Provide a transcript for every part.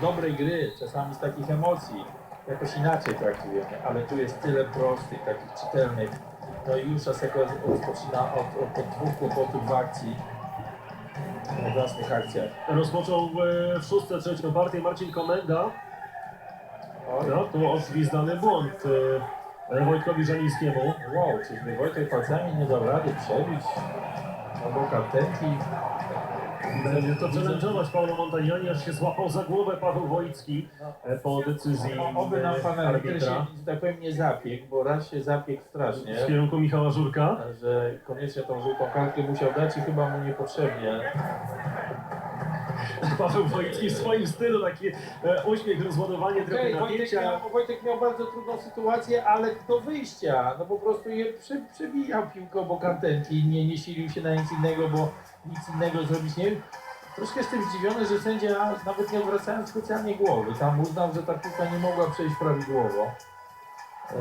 dobrej gry, czasami z takich emocji, jakoś inaczej traktujemy, ale tu jest tyle prostych, takich czytelnych. No i już Aseko rozpoczyna od, od, od dwóch kłopotów w akcji, w własnych akcjach. Rozpoczął e, w szóste trzecią partię Marcin Komenda. No, tu odgwizdany błąd e, Wojtkowi Żanińskiemu. wow, czyżby Wojtek palcami nie dał rady przebić obok antenki? Będzie to challenge'ować Paulo Montagnani, aż się złapał za głowę Paweł Wojcki e, po decyzji Oby nam pan e, się, arbitra że tak powiem, nie zapiekł, bo raz się zapiekł strasznie. w kierunku Michała Żurka. że koniecznie tą żółtą kartkę musiał dać i chyba mu niepotrzebnie. Paweł Wojtki w swoim stylu, taki e, uśmiech, rozładowanie trochę Wojtek, napięcia. miał, Wojtek miał bardzo trudną sytuację, ale do wyjścia, no po prostu je przy, przebijał piłkę obok antenki, nie, nie silił się na nic innego, bo nic innego zrobić nie wiem. Troszkę jestem zdziwiony, że sędzia nawet nie odwracając specjalnie głowy, tam uznał, że ta piłka nie mogła przejść prawidłowo.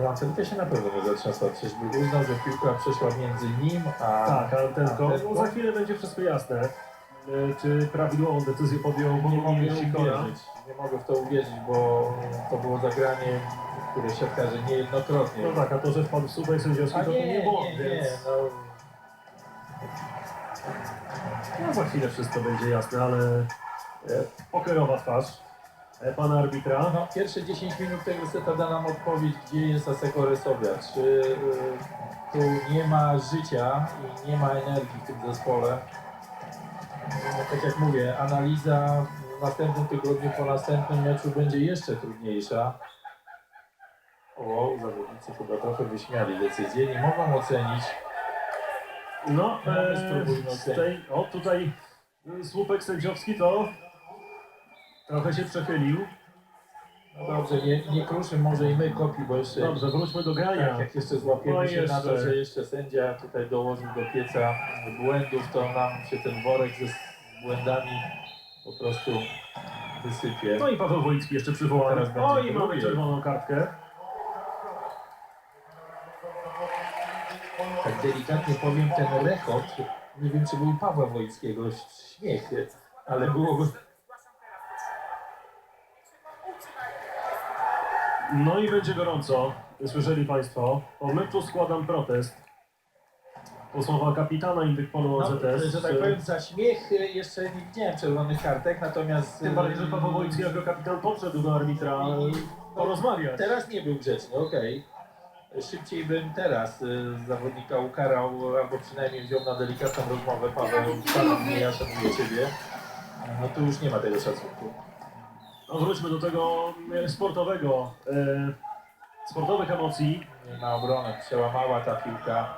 Antenka się na pewno nie zatrzasła, czyżby uznał, że piłka przeszła między nim a... Tak. Antenką. No, za chwilę będzie wszystko jasne. E, Czy prawidłową decyzję podjął Nie to Sikora? Nie mogę w to uwierzyć, bo to było zagranie, które siatkarze niejednokrotnie. No tak, a to, że wpadł w słupek sędziowski, to, to nie błąd, nie, nie, no, no, za chwilę wszystko będzie jasne, ale e, pokerowa twarz e, pana arbitra. no, pierwsze 10 minut tego seta da nam odpowiedź, gdzie jest Aseko Resowia. Czy y, tu nie ma życia i nie ma energii w tym zespole. No, tak jak mówię, analiza w następnym tygodniu po następnym meczu będzie jeszcze trudniejsza. O, zawodnicy chyba trochę wyśmiali decyzję, nie mogą ocenić. No, No, e, spróbujmy z tej, o tutaj e, słupek sędziowski to trochę się przechylił. No dobrze, nie, nie kruszy może i my kopii, bo jeszcze Dobrze, wróćmy do grania. tak, jak jeszcze złapiemy No się na to, że jeszcze sędzia tutaj dołożył do pieca błędów, to nam się ten worek ze błędami po prostu wysypie. No i Paweł Wojicki jeszcze przywołany. O i mamy czerwoną kartkę. Tak delikatnie powiem, ten rechot, nie wiem czy był Pawła Wojckiego śmiech, ale było No i będzie gorąco. Słyszeli Państwo. Po meczu składam protest. To słowa kapitana Indykpolu no, OZS. że tak powiem, za śmiech jeszcze nie widziałem czerwonych kartek, natomiast Tym bardziej, że Paweł Wojcki jako kapitan podszedł do arbitra I- porozmawiać. Teraz nie był grzeczny, okej. Szybciej bym teraz y, zawodnika ukarał, albo przynajmniej wziął na delikatną rozmowę. Paweł, szanowny, ja szanuję Ciebie. No tu już nie ma tego szacunku. No, wróćmy do tego e, sportowego. E, sportowych emocji. Nie ma obrony, przełamała ta piłka.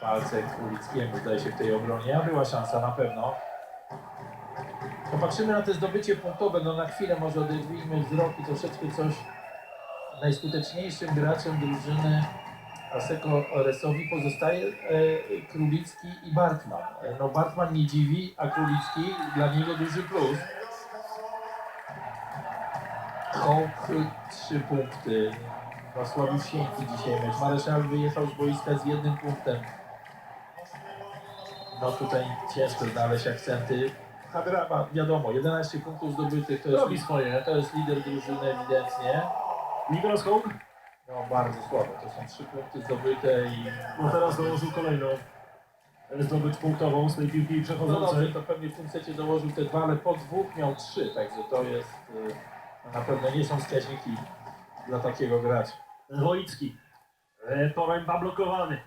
Palce Kulickiemu zdaje się w tej obronie, a była szansa na pewno. Popatrzymy na te zdobycie punktowe, no na chwilę może oderwijmy wzrok i troszeczkę coś. Najskuteczniejszym graczem drużyny Aseko Oresowi pozostaje e, Królicki i Bartman. E, no Bartman nie dziwi, a Królicki dla niego duży plus. Hołk trzy punkty. No słabusieńki dzisiaj mecz. Mareszal wyjechał z boiska z jednym punktem. No tutaj ciężko znaleźć akcenty. Hadrama, wiadomo, 11 punktów zdobytych to jest, to jest lider drużyny ewidentnie. Nikolas Hołk. No bardzo słabo, to są trzy punkty zdobyte i... No teraz dołożył kolejną e, zdobycz punktową z tej piłki No przechodzącej. to pewnie w tym secie dołożył te dwa, ale po dwóch miał trzy, także to jest... no na pewno nie są wskaźniki dla takiego gracza. Wojicki. E, Poręba blokowany.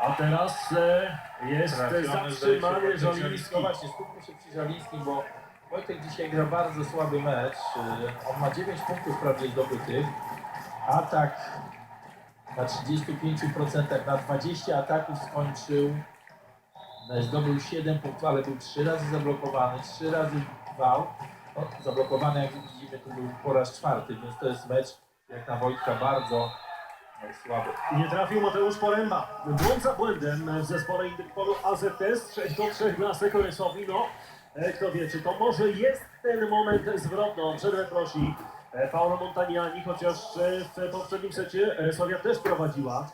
A teraz e, jest Trafiony, zatrzymany Żoliński. No właśnie, skupmy się przy Żalińskim, bo Wojtek dzisiaj gra bardzo słaby mecz. On ma 9 punktów prawie zdobytych. Atak na 35%, na 20 ataków skończył. Zdobył 7 punktów, ale był 3 razy zablokowany, 3 razy wał. No, zablokowany, jak widzimy, to był po raz czwarty, więc to jest mecz jak na Wojtka bardzo słaby. Nie trafił Mateusz Poręba. Błąd za błędem w zespole Indykpolu AZS. 6 do 3 dla Sekoresowi. No, kto wie, czy to może jest ten moment zwrotny. O Przerwę prosi e, Paulo Montagnani, chociaż e, w poprzednim secie Resowia też prowadziła.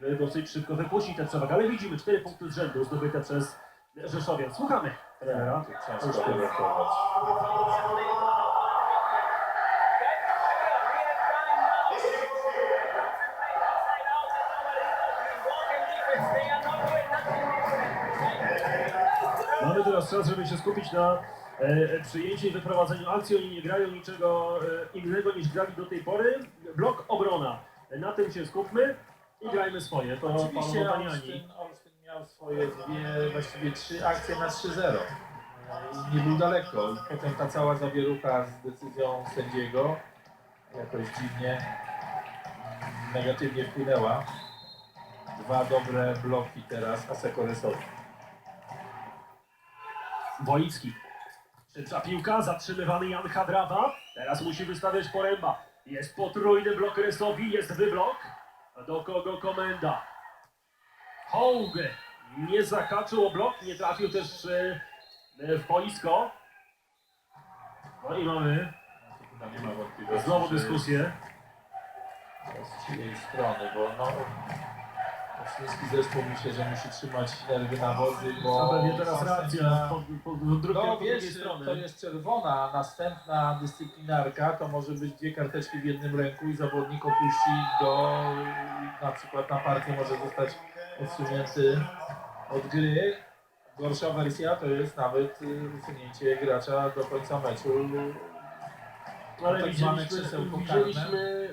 by Dosyć szybko wypuścić tę przewagę, ale widzimy 4 punkty z rzędu zdobyte przez Rzeszowian. Słuchamy. trenera. Teraz czas, żeby się skupić na e, przyjęciu i wyprowadzeniu akcji. Oni nie grają niczego e, innego niż grali do tej pory. Blok obrona. Na tym się skupmy i grajmy swoje. To Oczywiście Paweł Olsztyn, Paniani. Olsztyn miał swoje dwie, właściwie trzy akcje na 3-0. I Nie był daleko. I potem ta cała zawierucha z decyzją sędziego jakoś dziwnie negatywnie wpłynęła. Dwa dobre bloki teraz Asekoresowi. Wojicki. Szybsza piłka, zatrzymywany Jan Hadrawa. Teraz musi wystawiać poręba. Jest potrójny blok Resowi, jest wyblok. Do kogo komenda? Hołg nie zahaczył o blok, nie trafił też e, e, w boisko. No i mamy nie ma znowu dyskusję. Z jej strony, bo no, Olsztyński zespół myślę, że musi trzymać nerwy na wodzy, bo A pewnie teraz reakcja sędzia- po, po, po, dru- No po drugiej wiesz, strony. to jest czerwona, a następna dyscyplinarka to może być dwie karteczki w jednym ręku i zawodnik opuści do, na przykład na partię może zostać odsunięty od gry. Gorsza wersja to jest nawet y, usunięcie gracza do końca meczu. Ale tak widzieliśmy, widzieliśmy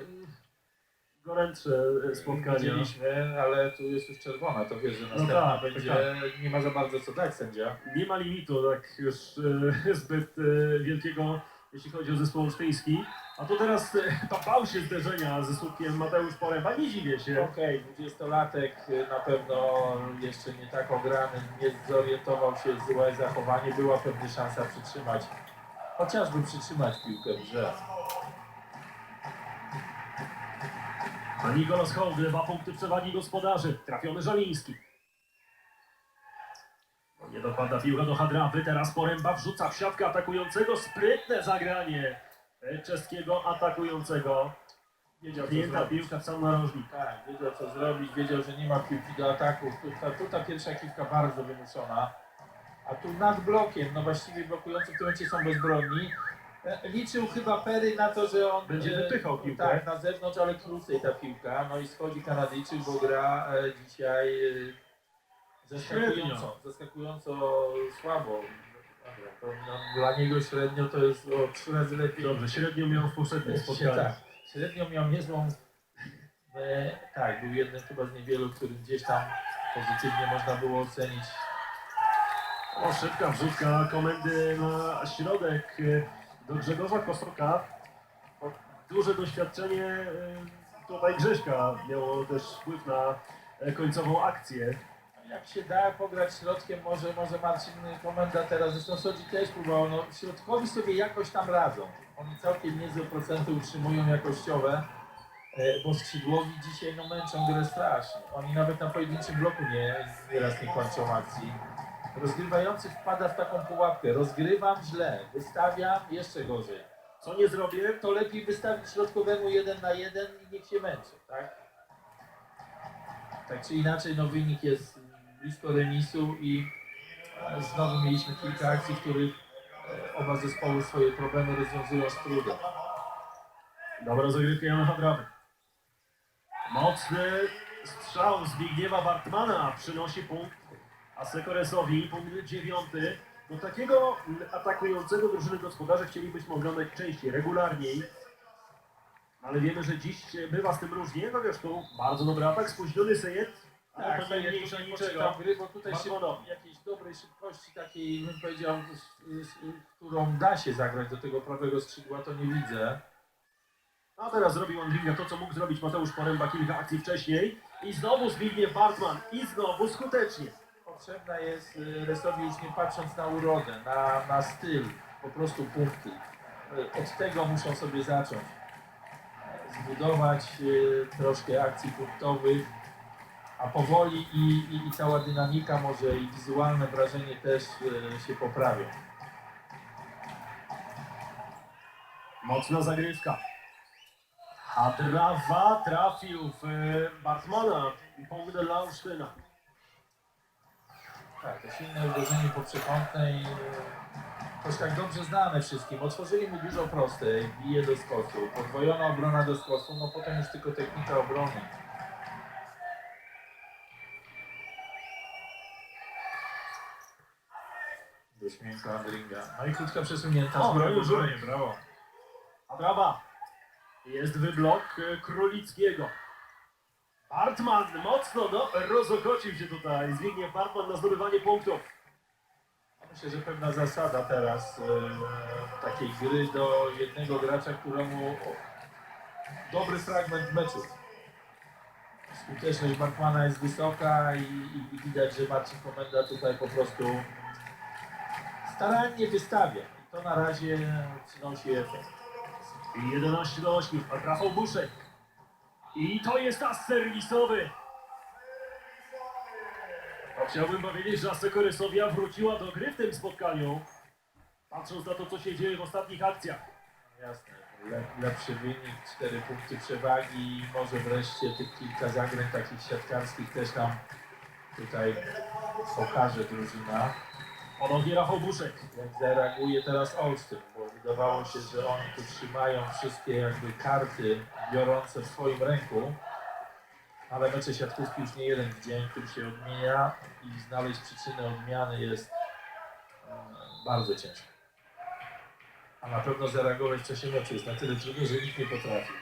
gorętsze e, spotkania. Widzieliśmy, ale tu jest już czerwona, to wiesz, że następna tak, będzie, tak. nie ma za bardzo co dać sędzia. Nie ma limitu tak już e, zbyt e, wielkiego, jeśli chodzi o zespół olsztyński. A to teraz e, bał się zderzenia ze słupkiem Mateusz Poręba. Nie dziwię się. Okej, dwudziestolatek y, na pewno jeszcze nie tak ograny, nie zorientował się, złe zachowanie, była pewnie szansa przytrzymać, chociażby przytrzymać piłkę w grze. Nikolas Hołd, dwa punkty przewagi gospodarzy. Trafiony Żaliński. No, Nie dopada piłka do Hadrawy. Teraz Poręba wrzuca w siatkę atakującego. Sprytne zagranie czeskiego atakującego. Wiedział zrobić. piłka w sam narożnik. Tak, wiedział co zrobić, wiedział, że nie ma piłki do ataków. Tu ta, tu ta pierwsza kiwka bardzo wymuszona. A tu nad blokiem, no właściwie blokujący w tym momencie są bezbronni. Liczył chyba Perry na to, że on Będzie e, wypychał piłkę. Tak, na zewnątrz, ale krócej ta piłka. No i schodzi Kanadyjczyk, bo gra e, dzisiaj e, zaskakująco, zaskakująco słabo. To, no, dla niego średnio to jest o trzy razy lepiej. Dobrze, średnio miał w poprzednim spotkaniu. Tak, średnio miał niezłą. E, tak, był jednym chyba z niewielu, którym gdzieś tam pozytywnie można było ocenić. O, szybka wrzutka komendy na środek do Grzegorza Kosoka. Duże doświadczenie e, tutaj Grześka miało też wpływ na e, końcową akcję. Jak się da pograć środkiem, może, może Marcin Komenda teraz, zresztą Sodzi też próbował, no środkowi sobie jakoś tam radzą. Oni całkiem niezłe procenty utrzymują jakościowe, e, bo skrzydłowi dzisiaj no męczą grę strasznie. Oni nawet na pojedynczym bloku nie, nieraz nie kończą akcji. Rozgrywający wpada w taką pułapkę, rozgrywam źle, wystawiam jeszcze gorzej. Co nie zrobię? To lepiej wystawić środkowemu jeden na jeden i niech się męczy, tak? Tak czy inaczej, no wynik jest blisko remisu i e, znowu mieliśmy kilka akcji, w których e, oba zespoły swoje problemy rozwiązują z trudem. Dobra zagrywka Jana. Mocny strzał Zbigniewa Bartmana przynosi punkt Asekoresowi, punkt dziewiąty. Do takiego atakującego drużyny gospodarze chcielibyśmy oglądać częściej, regularniej. Ale wiemy, że dziś bywa z tym różnie. No wiesz, tu bardzo dobry atak, spóźniony Sejet, ale Tak, to nie niczego. gry, bo tutaj się Bartmanowi. jakiejś dobrej szybkości, takiej bym powiedział, którą da się zagrać do tego prawego skrzydła, to nie widzę. A teraz zrobił Andringa to, co mógł zrobić Mateusz Poręba kilka akcji wcześniej. I znowu Zbigniew Bartman. I znowu skutecznie. Potrzebna jest y, Resowi już nie patrząc na urodę, na, na styl, po prostu punkty. Y, Od tego muszą sobie zacząć. Zbudować y, troszkę akcji punktowych, a powoli i, i, i cała dynamika może i wizualne wrażenie też się poprawią. Mocna zagrywka. Hadrawa trafił w Bartmana. Punkt dla Olsztyna. Tak, to silne uderzenie po przekątnej. Już tak dobrze znane wszystkim. Otworzyli mu dużo prostej, bije do skosu. Podwojona obrona do skosu, no potem już tylko technika obrony. Śmiechu Andringa. No i krótka przesunięta. O, z góry już obronie, brawo. Adraba. Jest wyblok e, Królickiego. Bartman mocno, no, rozokocił się tutaj. Zbigniew Bartman na zdobywanie punktów. Myślę, że pewna zasada teraz e, takiej gry do jednego gracza, któremu o, dobry fragment meczu. Skuteczność Bartmana jest wysoka i, i widać, że Marcin Komenda tutaj po prostu starannie wystawia. I to na razie przynosi efekt. I 11 do 8. Rafał Buszek. I to jest as serwisowy. Chciałbym powiedzieć, że Asekorysowia wróciła do gry w tym spotkaniu. Patrząc na to, co się dzieje w ostatnich akcjach. Jasne. Le, lepszy wynik, 4 punkty przewagi i może wreszcie tych kilka zagrań takich siatkarskich też nam tutaj pokaże drużyna. Ponownie Rafał Buszek. jak zareaguje teraz Olsztyn, wydawało się, że oni tu trzymają wszystkie jakby karty biorące w swoim ręku, ale mecze siatkówki już nie jeden dzień, który się odmienia i znaleźć przyczynę odmiany jest e, bardzo ciężko. A na pewno zareagować w czasie meczu jest na tyle trudno, że nikt nie potrafi.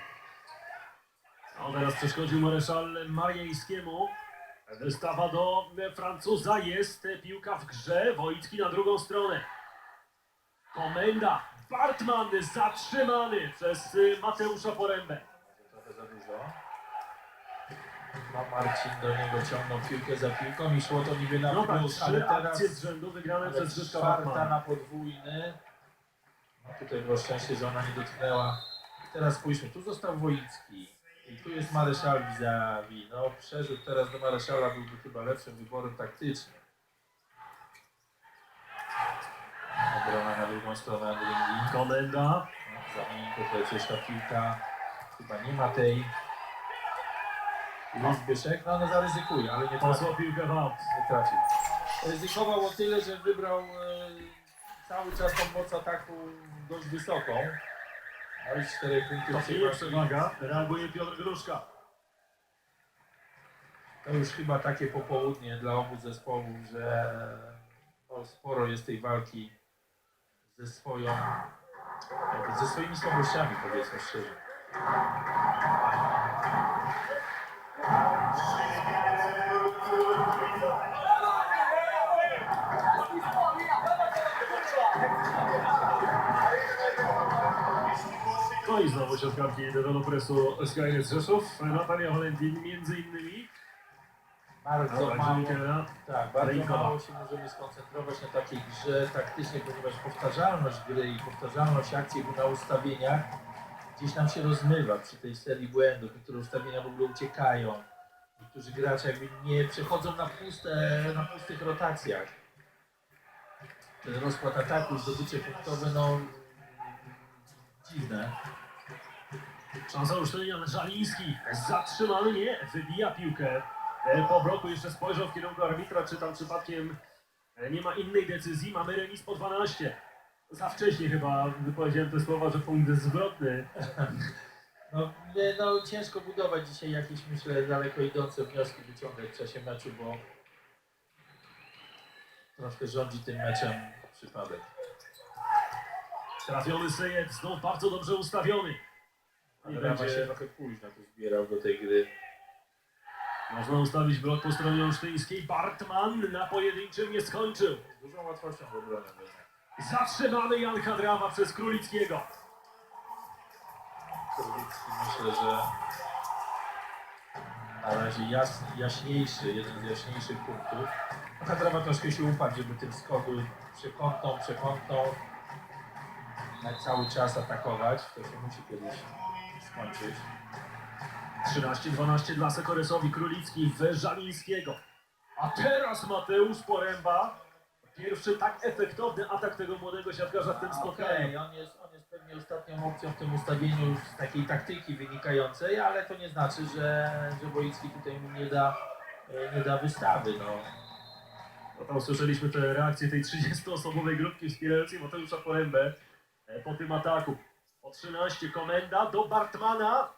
No, teraz przeszkodził Mareszal Mariańskiemu. Wystawa do Francuza jest piłka w grze. Wojtki na drugą stronę. Komenda. Bartman zatrzymany przez y, Mateusza Porębę. Trochę za dużo. Ma Marcin do niego ciągnął piłkę za piłką i szło to niby na No tak, plus, ale trzy teraz... akcje z rzędu wygrane Ale przez Bartmana. na podwójny. No tutaj było szczęście, że ona nie dotknęła. Teraz spójrzmy, tu został Wojicki i tu jest Mareszal vis No przerzut teraz do Mareszala byłby chyba lepszym wyborem taktycznym. Obrona na drugą stronę. No, za miękko przecież ta piłka. Chyba nie ma tej. Jest Zbyszek, no, no zaryzykuje, ale nie trafi. Posła piłkę w aut. Nie. Ryzykował o tyle, że wybrał e, cały czas tą moc ataku dość wysoką. No i 4 punkty To nie przewagi. przewaga. Reaguje Piotr Gruszka. To już chyba takie popołudnie dla obu zespołów, że no, sporo jest tej walki ze swoją, ze swoimi słabościami powiedzmy szczerze. No i znowu siatkarki dewelopresu Skynet Rzeszów. Natalia Valentin między innymi. Bardzo Dobra, mało, tak, bardzo mało się możemy skoncentrować na takiej grze taktycznie, ponieważ powtarzalność gry i powtarzalność akcji na ustawieniach gdzieś nam się rozmywa przy tej serii błędów. Niektóre ustawienia w ogóle uciekają. Niektórzy gracze jakby nie przechodzą na, puste, na pustych rotacjach. Ten rozkład ataku, zdobycie punktowe, no dziwne. Szansa uszczelnienia Żaliński. Zatrzymany nie. Wybija piłkę. E, Po bloku jeszcze spojrzał w kierunku arbitra, czy tam przypadkiem e, nie ma innej decyzji. Mamy remis po 12. Za wcześnie chyba wypowiedziałem te słowa, że punkt jest zwrotny. No, no ciężko budować dzisiaj jakieś, myślę, daleko idące wnioski wyciągać w czasie meczu, bo troszkę rządzi tym meczem przypadek. Trafiony Sejek, znów bardzo dobrze ustawiony. Ale Rama się będzie trochę późno tu zbierał do tej gry. Można ustawić blok po stronie olsztyńskiej. Bartman na pojedynczym nie skończył. Z dużą łatwością w obronie. Zatrzymany Jan Hadrawa przez Królickiego. Korwicki myślę, że na razie jasny, jaśniejszy, jeden z jaśniejszych punktów. Kadrawa troszkę się upadł, żeby tym skoku przekątną, przekątną na cały czas atakować. To się musi kiedyś skończyć. 13-12 dla Sekoresowi Królicki Żalińskiego. A teraz Mateusz Poręba. Pierwszy tak efektowny atak tego młodego siatkarza w tym Okej, spotkaniu. on, jest, on jest pewnie ostatnią opcją w tym ustawieniu już z takiej taktyki wynikającej, ale to nie znaczy, że, że Wojicki tutaj mu nie da, nie da wystawy. No. No tam słyszeliśmy te reakcje tej 30-osobowej grupki wspierającej Mateusza Porębę e, po tym ataku. O 13 komenda do Bartmana.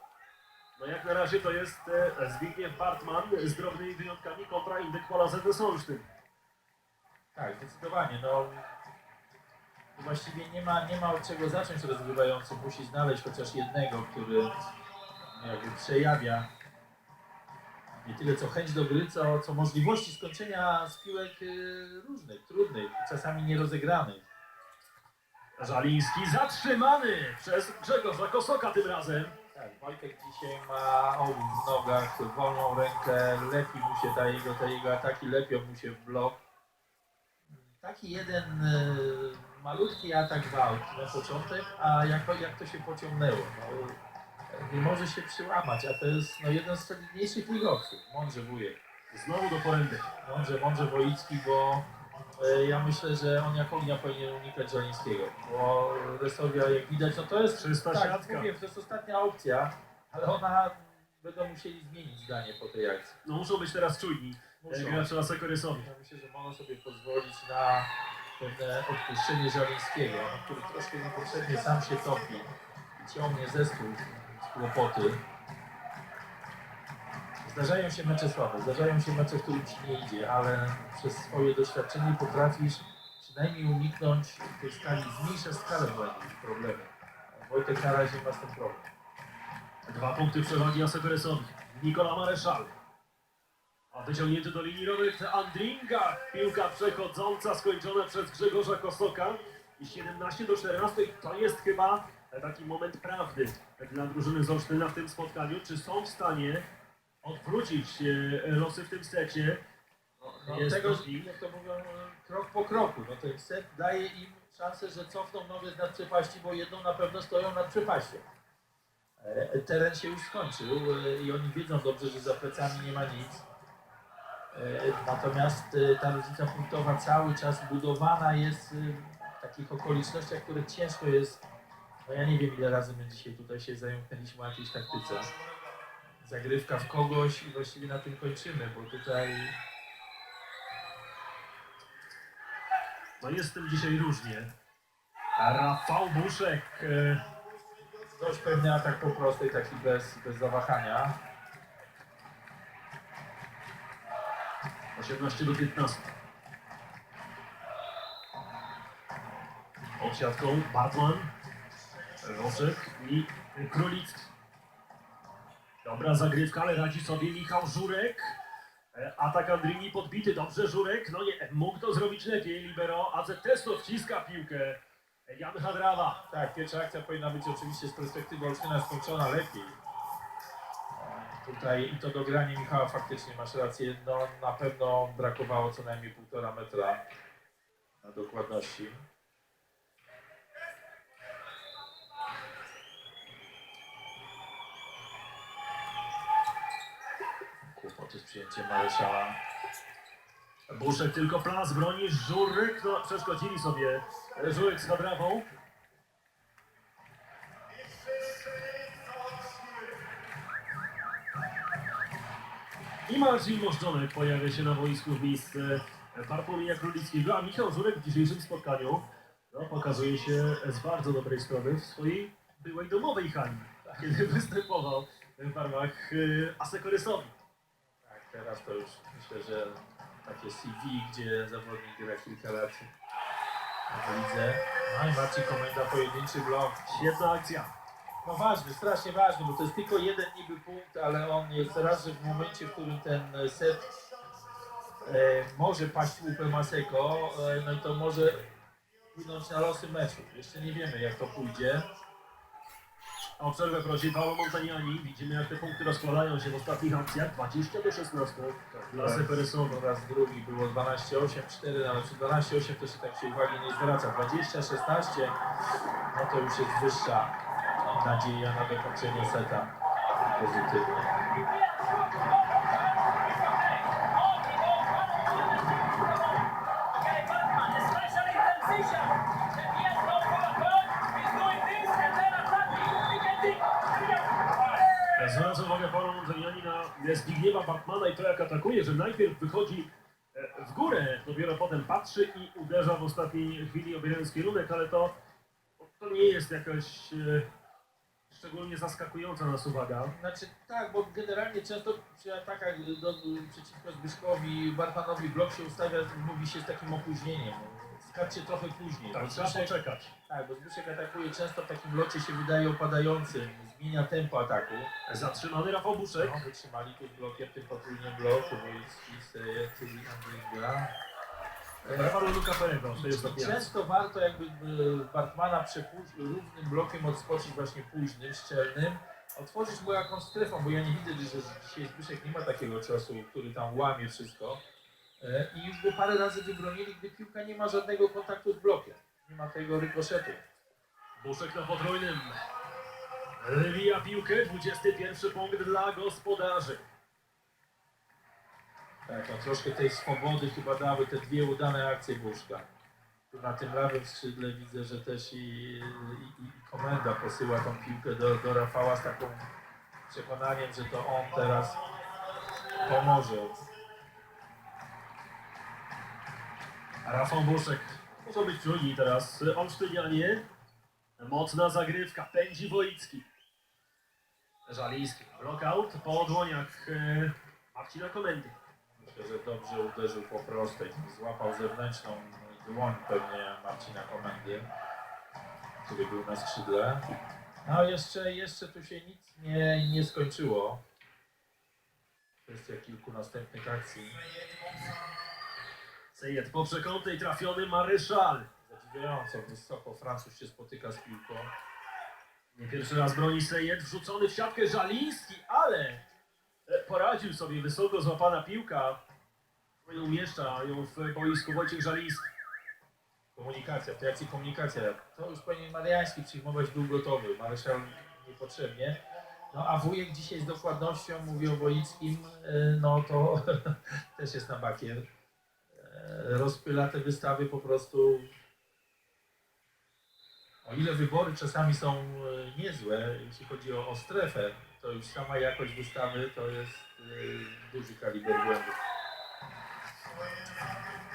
No jak na razie to jest e, Zbigniew Bartman z drobnymi wyjątkami kontra Indyk Pola ZS Olsztyn. Tak, zdecydowanie. No, właściwie nie ma, nie ma od czego zacząć rozgrywający. Musi znaleźć chociaż jednego, który jakby przejawia nie tyle co chęć do gry, co, co możliwości skończenia z piłek y, różnych, trudnych, czasami nierozegranych. Żaliński zatrzymany przez Grzegorza Kosoka tym razem. Tak, Wojtek dzisiaj ma ołów w nogach, wolną rękę, lepi mu się ta jego, te jego ataki lepią mu się w blok. Taki jeden y, malutki atak w aut na początek, a jak, jak to się pociągnęło. No, nie może się przyłamać, a to jest no, jeden z solidniejszych ligowców. Mądrze wujek. Znowu do poręby. Mądrze, mądrze Woicki, bo ja myślę, że on jak ognia powinien unikać Żalińskiego. Bo Resowia, jak widać, no to jest Czysta tak, siatka. mówię, to jest ostatnia opcja, ale ona będą musieli zmienić zdanie po tej akcji. No muszą być teraz czujni. Muszą. Muszą. Gracze Lasekorysowi. Ja myślę, że mogą sobie pozwolić na pewne odpuszczenie Żalińskiego, który troszkę niepotrzebnie sam się topi i ciągnie zespół w kłopoty. Zdarzają się mecze słabe, zdarzają się mecze, w którym ci nie idzie, ale przez swoje doświadczenie potrafisz przynajmniej uniknąć tej skali, zmniejszasz skalę problemy. Wojtek na razie ma z tym problem. Dwa punkty przewagi Asekorysowi. Nikola Mareszal. A wyciągnięty do linii Robert Andringa. Piłka przechodząca, skończona przez Grzegorza Kosoka. I 17 do 14 to jest chyba taki moment prawdy dla drużyny z Olsztyna w tym spotkaniu. Czy są w stanie odwrócić e, losy w tym secie? No, Jest tego, jak to mówią, e, krok po kroku. No ten set daje im szansę, że cofną z nad przepaści, bo jedną na pewno stoją nad przepaścią. E, Teren się już skończył i oni wiedzą dobrze, że za plecami nie ma nic. Natomiast ta różnica punktowa cały czas budowana jest w takich okolicznościach, które ciężko jest. No ja nie wiem ile razy my dzisiaj tutaj się zająknęliśmy o jakiejś taktyce. Zagrywka w kogoś i właściwie na tym kończymy, bo tutaj No jest z tym dzisiaj różnie. A Rafał Buszek. e, Dość pewny atak po prostej, taki bez, bez zawahania. 18 do 15. Pod siatką Bartman, Roszek i Królicki. Dobra zagrywka, ale radzi sobie Michał Żurek. E, Atak Andrini podbity, dobrze Żurek, no nie, mógł to zrobić lepiej, Libero, AZS to wciska piłkę. E, Jan Hadrawa. Tak, pierwsza akcja powinna być oczywiście z perspektywy Olsztyna skończona lepiej. Tutaj i to dogranie Michała faktycznie masz rację, no na pewno brakowało co najmniej półtora metra na dokładności. Kłopoty z przyjęciem Mareszala. Buszek tylko plas broni, Żurek, no przeszkodzili sobie Żurek z Hadrawą. I Marcin Możdżonek pojawia się na boisku w miejsce Bartłomieja Królickiego, a Michał Żurek w dzisiejszym spotkaniu no, pokazuje się z bardzo dobrej strony w swojej byłej domowej hali, kiedy występował w barwach e, Asekorysowi. Teraz to już myślę, że takie CV, gdzie zawodnik gra kilka lat w lidze. No i Marcin Komenda, pojedynczy blok. Świetna akcja. No ważny, strasznie ważny, bo to jest tylko jeden niby punkt, ale on jest raz, że w momencie, w którym ten set e, może paść łupem Maseko, e, no to może wpłynąć na losy meczu. Jeszcze nie wiemy, jak to pójdzie. O przerwę prosi Paolo Montagnani. Widzimy jak te punkty rozkładają się w ostatnich akcjach. 20 do 16 dla Seperesowa. Po raz drugi było 12-8, 4, ale przy 12-8 to się tak się uwagi nie zwraca. 20-16, no to już jest wyższa nadzieja na dokończenie seta pozytywnie. Zbigniewa Batmana i to jak atakuje, że najpierw wychodzi e, w górę. Dopiero potem patrzy i uderza w ostatniej chwili obierając kierunek, ale to, to nie jest jakaś e, szczególnie zaskakująca nas uwaga. Znaczy tak, bo generalnie często przy atakach do, przeciwko Zbyszkowi Bartmanowi blok się ustawia, mówi się z takim opóźnieniem. Skaczcie trochę później. Tak, bo trzeba Zbyszek, poczekać. tak, bo Zbyszek atakuje często w takim locie się wydaje opadającym, zmienia tempo ataku. Zatrzymany Rafał Buszek. No, wytrzymali tu z blokiem, tym potrójnym bloku, Wojicki, Sejet i Andringa. Brawa Luka Perego. Często warto jakby e, Bartmana przepuść, równym blokiem odskoczyć właśnie późnym, szczelnym, otworzyć mu jakąś strefą, bo ja nie widzę, że dzisiaj Zbyszek nie ma takiego ciosu, który tam łamie wszystko. E, I już go parę razy wybronili, gdy piłka nie ma żadnego kontaktu z blokiem. Nie ma tego rykoszetu. Buszek na podwójnym. Wybija piłkę, 21 punkt dla gospodarzy. Tak, a troszkę tej swobody chyba dały te dwie udane akcje Buszka. Tu na tym lewym skrzydle widzę, że też i, i, i komenda posyła tą piłkę do, do Rafała z taką przekonaniem, że to on teraz pomoże. Rafał Buszek może być czujni teraz. Olsztynianie. Mocna zagrywka. Pędzi Wojicki. Żaliński. Blockout po dłoniach e, Marcina Komendy. Myślę, że dobrze uderzył po prostej. Złapał zewnętrzną dłoń pewnie Marcina Komendy, który był na skrzydle. No jeszcze, jeszcze tu się nic nie, nie skończyło. Kwestia kilku następnych akcji. Sejet po przekątnej trafiony Maryszal. Zadziwiająco wysoko Francuz się spotyka z piłką. Nie pierwszy raz broni Sejet, wrzucony w siatkę Żaliński, ale poradził sobie wysoko złapana piłka. Umieszcza ją w boisku Wojciech Żaliński. Komunikacja, w tej akcji komunikacja. To już powinien Mariański przyjmować, był gotowy. Maryszal niepotrzebnie. No a wujek dzisiaj z dokładnością mówi o Woickim, e, no to też jest na bakier. Rozpyla te wystawy po prostu. O ile wybory czasami są e, niezłe, jeśli chodzi o, o strefę, to już sama jakość wystawy to jest e, duży kaliber błędu.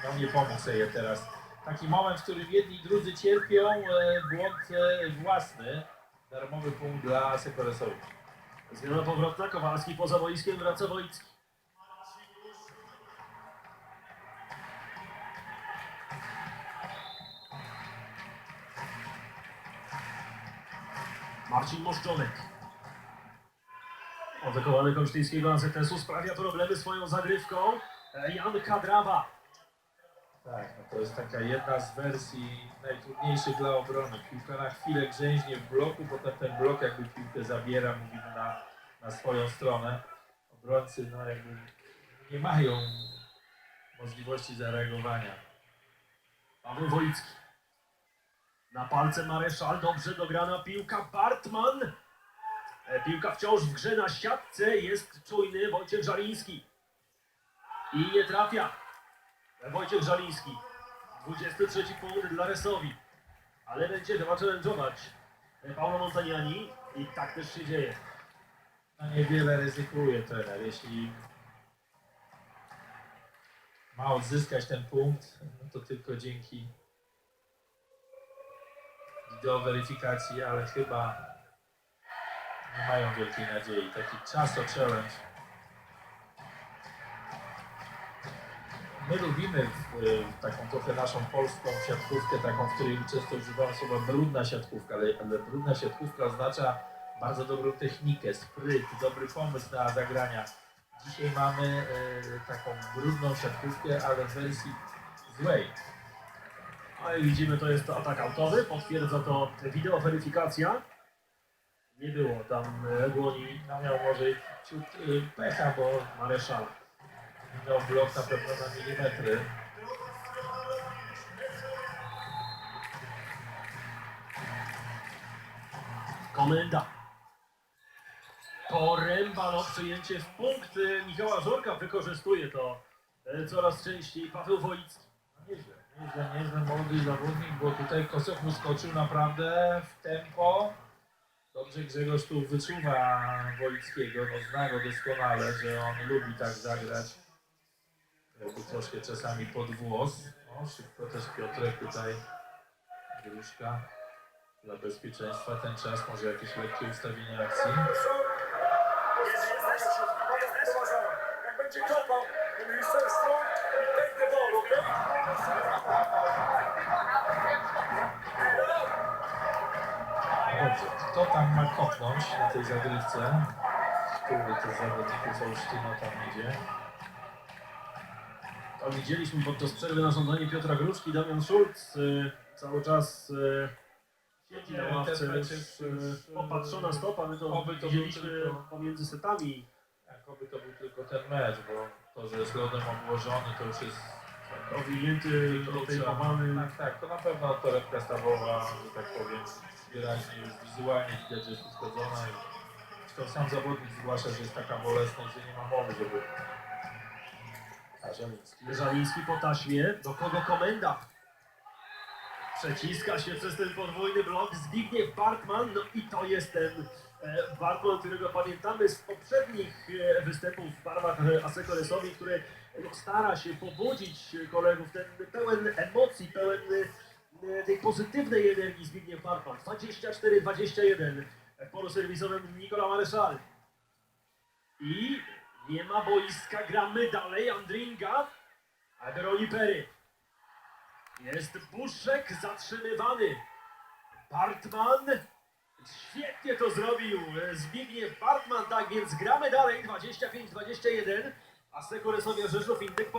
No nie pomógł sobie teraz. Taki moment, w którym jedni i drudzy cierpią, e, błąd własny. Darmowy punkt dla Sekoresowi. Zmiana powrotna, Kowalski poza boiskiem, wraca Wojicki. Marcin Moszczonek. Odekowany Kolsztyńskiego AZS-u sprawia problemy swoją zagrywką. E, Jan Kadrawa. Tak, no to jest taka jedna z wersji najtrudniejszych dla obrony. Piłka na chwilę grzęźnie w bloku, potem ten blok jakby piłkę zabiera, mówimy na, na swoją stronę. Obrońcy no jakby nie mają możliwości zareagowania. Paweł Wojicki. Na palce Mareszal, dobrze dograna piłka. Bartman. E, Piłka wciąż w grze na siatce. Jest czujny Wojciech Żaliński. I nie trafia. E, Wojciech Żaliński. 23 punkt dla Resowi. Ale będzie chyba challenge'ować e, Paulo Montaniani. I tak też się dzieje. No niewiele ryzykuje trener. Jeśli ma odzyskać ten punkt, no to tylko dzięki wideoweryfikacji, ale chyba nie mają wielkiej nadziei. Taki czaso challenge. My lubimy w taką trochę naszą polską siatkówkę, taką, w której często używamy słowa brudna siatkówka, ale, ale brudna siatkówka oznacza bardzo dobrą technikę, spryt, dobry pomysł na zagrania. Dzisiaj mamy e, taką brudną siatkówkę, ale w wersji złej. A jak widzimy, to jest atak autowy. Potwierdza to wideoweryfikacja. Nie było tam e, dłoni No miał może ciut y, pecha, bo Mareszala. minął blok na pewno na milimetry. Komenda. Poręba, no przyjęcie w punkt. E, Michała Żorka wykorzystuje to e, coraz częściej. Paweł Wojicki. Nieźle, nieźle, młody zawodnik, bo tutaj Kosok mu skoczył naprawdę w tempo. Dobrze Grzegorz tu wyczuwa Wolickiego, no zna go doskonale, że on lubi tak zagrać. Jakby troszkę czasami pod włos. Szybko też Piotrek tutaj. Gruszka. Dla bezpieczeństwa ten czas, może jakieś lekkie ustawienie akcji. Kto tam ma kopnąć na tej zagrywce? Który to zawodników Olsztyna tam idzie? To widzieliśmy podczas przerwy na żądanie Piotra Gruszki, Damian Schulz y, cały czas y, siedzi na ławce, jest y, opatrzona stopa, my to oby to był widzieliśmy tylko- pomiędzy setami. Jakoby to był tylko ten mecz, bo to, że jest lodem obłożony, to już jest Owinięty, otejpowany. Tak, tak, to na pewno torebka stawowa, że tak powiem, wyraźnie już wizualnie widać, że jest uszkodzona i zresztą sam zawodnik zgłasza, że jest taka bolesność, że nie ma mowy, żeby... A Żeliński. Żaliński po taśmie, do kogo komenda? Przeciska się przez ten podwójny blok Zbigniew Bartman, no i to jest ten e, Bartman, którego pamiętamy z poprzednich e, występów w barwach e, Aseko-Resowi, który no, stara się pobudzić kolegów, ten pełen emocji, pełen e, tej pozytywnej energii Zbigniew Bartman. 24-21 w polu serwisowym Nikola Mareszal. I nie ma boiska, gramy dalej, Andringa, a Pery. Jest Buszek zatrzymywany. Bartman świetnie to zrobił. Zbigniew Bartman, tak więc gramy dalej, 25-21. A Sekoresowie Rzeszów Indykpol